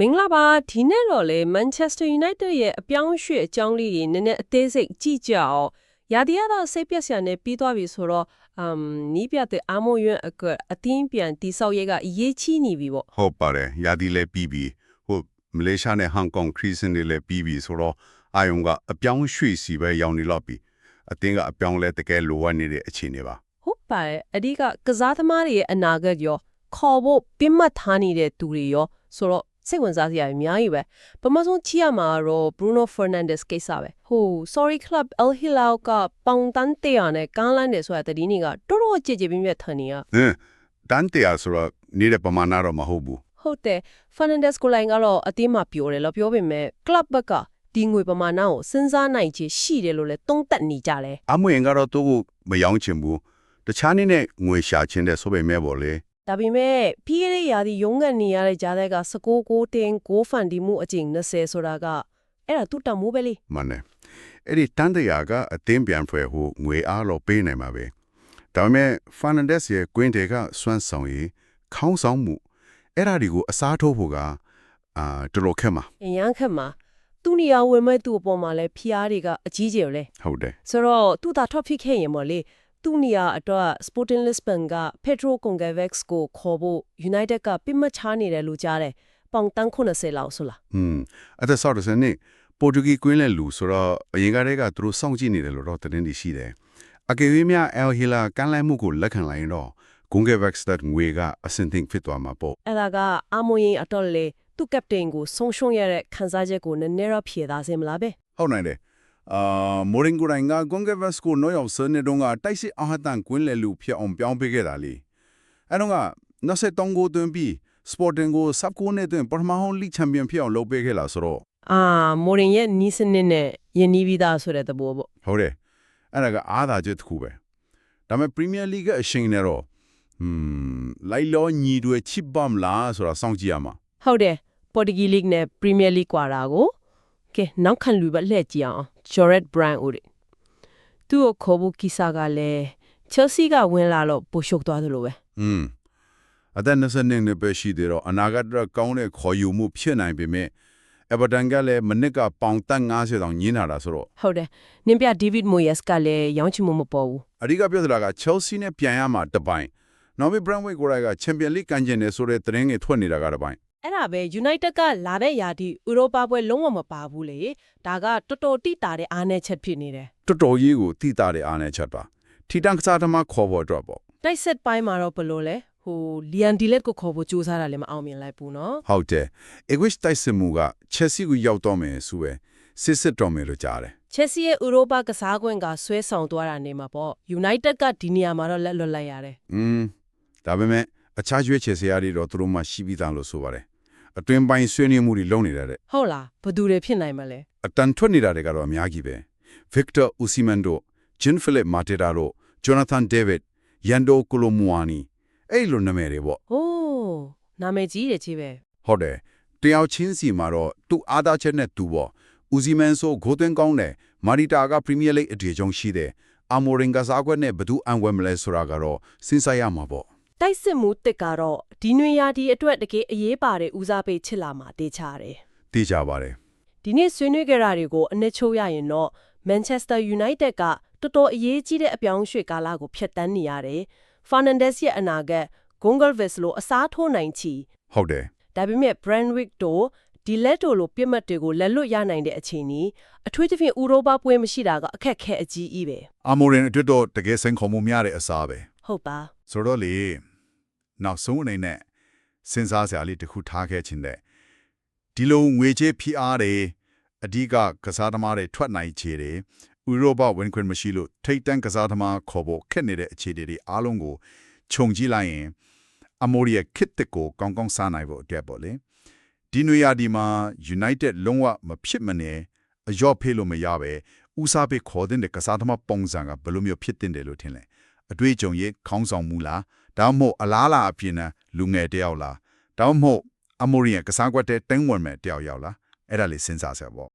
မင်္ဂလာပါဒီနေ့တော့လေ Manchester United ရဲ့အပြောင်းအရွှေ့အကြောင်းလေးတွေနည်းနည်းအသေးစိတ်ကြည့်ကြအောင်ရာသီကတော့စိတ်ပြက်စရာနဲ့ပြီးသွားပြီဆိုတော့အမ်နီးပြတဲ့အာမိုယွန်းအကအတင်းပြန်တိဆောက်ရေးကအရေးကြီးနေပြီပေါ့ဟုတ်ပါတယ်ရာသီလည်းပြီးပြီဟိုမလေးရှားနဲ့ဟန်ကောင်ခရီးစင်တွေလည်းပြီးပြီဆိုတော့အာယုံကအပြောင်းရွှေ့စီပဲရောက်နေတော့ပြီအတင်းကအပြောင်းလဲတကယ်လိုအပ်နေတဲ့အခြေအနေပါဟုတ်ပါတယ်အဓိကကစားသမားတွေရဲ့အနာဂတ်ရောခေါ်ဖို့ပြစ်မှတ်ထားနေတဲ့သူတွေရောဆိုတော့ စိတ်ဝင်စားစရာအများကြီးပဲပထမဆုံးချီရမှာတော့ Bruno Fernandes ကိစ္စပဲဟို Sorry Club Al Hilal ကပေါင်တန်းတရာနဲ့ကန်းလန်းတယ်ဆိုတဲ့တည်င်းကတော်တော်ကြည်ကြည်ပြင်းပြထန်နေရဟင်းတန်တရာဆိုတော့နေတဲ့ပမာဏတော့မဟုတ်ဘူးဟုတ်တယ် Fernandes ကိုလိုင်းကတော့အတင်းမှပြောတယ်လို့ပြောပေမဲ့ club ဘက်ကဒီငွေပမာဏကိုစဉ်းစားနိုင်ခြေရှိတယ်လို့လည်းသုံးသပ်နေကြတယ်အမွေကတော့သူ့ကိုမယောင်းချင်ဘူးတခြားနည်းနဲ့ငွေရှာချင်တဲ့ဆိုပေမဲ့ပေါ့လေ ဒါပေမဲ့ပြီးခဲ့တဲ့ရာသီရုံးကန်နေရတဲ့ကြားတဲ့က16ကိုတင်6ဖန်ဒီမှုအကျင့်20ဆိုတာကအဲ့ဒါသူ့တမိုးပဲလေမနဲ့အဲ့ဒီတန်တရာကအတင်းပြန်ဖွဲ့ဟိုငွေအားတော့ပေးနိုင်မှာပဲဒါပေမဲ့ Fernandez ရဲ့ကွင်းတွေကစွမ်းဆောင်ရည်ခေါင်းဆောင်မှုအဲ့ဒါတွေကိုအစားထိုးဖို့ကအာတော်တော်ခက်မှာအရန်ခက်မှာသူ့နေရာဝင်မဲ့သူ့အပေါ်မှာလည်းဖျားတွေကအကြီးကျယ်လေဟုတ်တယ်ဆိုတော့သူ့သာ topic ခဲ့ရင်မလေ သူ့နေရာအတွက် Sporting Lisbon က Pedro Gonçalves ကိုခေါ်ဖို့ United ကပြစ်မှတ်ချနေတယ်လို့ကြားတယ်ပေါင်တန်း90လောက်ဆိုလားอืมအဲ့ဒါဆောက်တဲ့စနေပေါ်တူဂီကွင်းလဲလူဆိုတော့အရင်ကတည်းကသူတို့စောင့်ကြည့်နေတယ်လို့တော့သတင်းတွေရှိတယ်အကယ်၍များ El Hila ကန်လိုက်မှုကိုလက်ခံလိုက်ရင်တော့ Gonçalves that ငွေကအစင်သင့်ဖြစ်သွားမှာပေါ့အဲ့ဒါကအမွေရင်အတော့လေသူ့ captain ကိုဆုံးရှုံးရတဲ့ခံစားချက်ကိုနည်းနည်းတော့ဖြေသားစေမလားပဲဟုတ်နိုင်တယ် အာမိုရင်ကိုတိုင်းက Gonçalves ကိုနော်ရောက်စနေတုန်းကတိုက်စစ်အဟတန်ကွင်းလဲလူဖြစ်အောင်ပြောင်းပေးခဲ့တာလေအဲ့တော့က23ကိုတွင်ပြီး Sporting ကို sub ကိုနဲ့တွင်ပထမဆုံး League Champion ဖြစ်အောင်လုပ်ပေးခဲ့လာဆိုတော့အာမိုရင်ရဲ့နီးစနစ်နဲ့ယဉ်နီးပြီးသားဆိုတဲ့သဘောပေါ့ဟုတ်တယ်အဲ့ဒါကအားသာချက်တစ်ခုပဲဒါပေမဲ့ Premier League ကအရှိန်နဲ့တော့ဟွန်းလိုက်လောညီတွေချစ်ပါမလားဆိုတာစောင့်ကြည့်ရမှာဟုတ်တယ်ပေါ်တူဂီလိဂ်နဲ့ပရီးမီယာလိဂ်ကွာတာကိုကဲနောက်ခံလူပဲလှည့်ကြည့်အောင် ဂျော်ရက်ဘရိုင်ဦးတယ်သူ့ကိုခေါ်ဖို့ကိစ္စကလည်းချယ်ဆီကဝင်လာတော့ပိုရှုပ်သွားသလိုပဲอืมအသက်20နှစ်ပဲရှိသေးတော့အနာဂတ်အတွက်ကောင်းတဲ့ခေါ်ယူမှုဖြစ်နိုင်ပေမဲ့ Everton ကလည်းမနစ်ကပေါင်တက်90တောင်ညင်းလာတာဆိုတော့ဟုတ်တယ်နင်းပြဒေးဗစ်မိုယက်စ်ကလည်းရောင်းချမှုမပေါ်ဘူးအဓိကပြောစရာက Chelsea နဲ့ပြန်ရမှာတစ်ပိုင်းနောက်ပြီး Brentford ကိုယ်တိုင်က Champions League ကန်ကျင်နေဆိုတဲ့သတင်းတွေထွက်နေတာကတစ်ပိုင်း အဲ့ဒါပဲ United ကလာတဲ့ရာသီဥရောပပွဲလုံးဝမပါဘူးလေဒါကတော်တော်တိတာတဲ့အားနည်းချက်ဖြစ်နေတယ်တော်တော်ကြီးကိုတိတာတဲ့အားနည်းချက်ပါထီတန်ကစားသမားခေါ်ဖို့အတွက်ပေါ့တိုက်ဆက်ပိုင်းမှာတော့ဘလို့လဲဟိုလီယန်ဒီလက်ကိုခေါ်ဖို့ကြိုးစားတာလည်းမအောင်မြင်လိုက်ဘူးနော်ဟုတ်တယ် English တိုက်စစ်မှုက Chelsea ကိုရောက်တော့မယ်ဆိုပဲစစ်စစ်တော်မယ်လို့ကြားတယ် Chelsea ရဲ့ဥရောပကစားကွင်းကဆွဲဆောင်သွားတာနေမှာပေါ့ United ကဒီနေရာမှာတော့လက်လွတ်လိုက်ရတယ်อืมဒါပေမဲ့အခြားရွေးချယ်စရာတွေတော့သူတို့မှရှိပြီးသားလို့ဆိုပါတယ် အတွင်ပိုင်းဆွေးနွေးမှုတွေလုပ်နေတာတဲ့ဟုတ်လားဘယ်သူတွေဖြစ်နိုင်မလဲအတန်ထွက်နေတာတွေကတော့အများကြီးပဲ Victor Osimhen တို့ Jean Philippe Mateta တို့ Jonathan David Yando Kolomuani အဲ့လိုနာမည်တွေပေါ့ဟိုးနာမည်ကြီးတယ်ကြီးပဲဟုတ်တယ်တယောက်ချင်းစီမှာတော့သူအားသားချက်နဲ့သူပေါ့ဦးစီမန်ဆိုဂိုးသွင်းကောင်းတယ်မာရီတာကပရီးမီးယားလိဂ်အထေချုံရှိတယ်အာမိုရင်ကစားကွက်နဲ့ဘယ်သူအံဝဲမလဲဆိုတာကတော့စဉ်းစားရမှာပေါ့ တိုက်စစ်မှုတစ်ကတော့ဒီနွေရာဒီအတွက်တကယ်အရေးပါတဲ့ဦးစားပေးချစ်လာမှာတေးချတယ်သိကြပါတယ်ဒီနေ့ဆွေးနွေးကြတာတွေကိုအနှစ်ချုပ်ရရင်တော့ Manchester United ကတော်တော်အရေးကြီးတဲ့အပြောင်းအရွှေ့ကာလကိုဖျက်ဆီးနေရတယ် Fernandes ရဲ့အနာဂတ် Gonçalves လိုအစားထိုးနိုင်ချီဟုတ်တယ်ဒါပေမဲ့ Brandwick တို့ဒီလက်တို့လိုပြစ်မှတ်တွေကိုလက်လွတ်ရနိုင်တဲ့အခြေအနေအထူးသဖြင့်ဥရောပပွဲမရှိတာကအခက်ခဲအကြီးကြီးပဲအာမိုရင်အတွက်တော့တကယ်စိန်ခေါ်မှုများတဲ့အစားပဲ ဟုတ်ပါဆိုတော့လေနောက်ဆုံးအနေနဲ့စဉ်းစားစရာလေးတစ်ခုထားခဲ့ခြင်းတဲ့ဒီလိုငွေချေးဖိအားတွေအဓိကကစားသမားတွေထွက်နိုင်ခြေတွေဥရောပဝင်ခွင့်မရှိလို့ထိတ်တန့်ကစားသမားခေါ်ဖို့ခက်နေတဲ့အခြေအနေတွေအားလုံးကိုခြုံကြည့်လိုက်ရင်အမိုရီရဲ့ခစ်တစ်ကိုကောင်းကောင်းစားနိုင်ဖို့အတွက်ပေါ့လေဒီနွေရာဒီမှာ United လုံးဝမဖြစ်မနေအယော့ဖေးလို့မရပဲဦးစားပေးခေါ်တဲ့ကစားသမားပုံစံကဘယ်လိုမျိုးဖြစ်တင်တယ်လို့ထင်လဲ အတွေ့အကြုံရဲ့ခေါင်းဆောင်မှုလားဒါမှမဟုတ်အလားလာအပြင်နဲ့လူငယ်တယောက်လားဒါမှမဟုတ်အမိုရီရဲ့ကစားကွက်တဲ့တင်းဝင်မဲ့တယောက်ရောက်လားအဲ့ဒါလေးစဉ်းစားစရာပေါ့